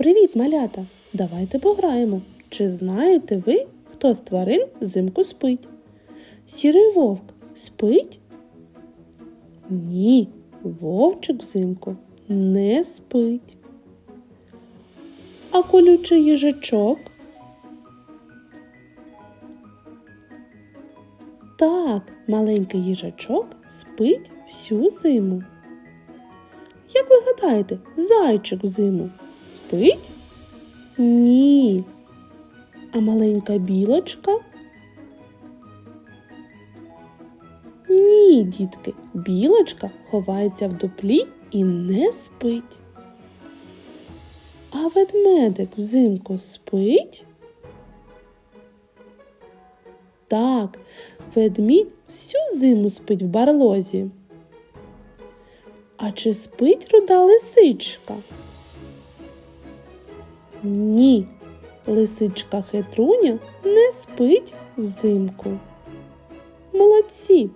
Привіт, малята! Давайте пограємо. Чи знаєте ви, хто з тварин взимку спить? Сірий вовк спить? Ні, вовчик взимку не спить. А колючий їжачок? Так, маленький їжачок спить всю зиму. Як ви гадаєте, зайчик взиму спить? Ні. А маленька білочка? Ні, дітки, білочка ховається в дуплі і не спить. А ведмедик взимку спить? Так, ведмідь всю зиму спить в барлозі. А чи спить руда лисичка? Ні, лисичка хитруня не спить взимку. Молодці!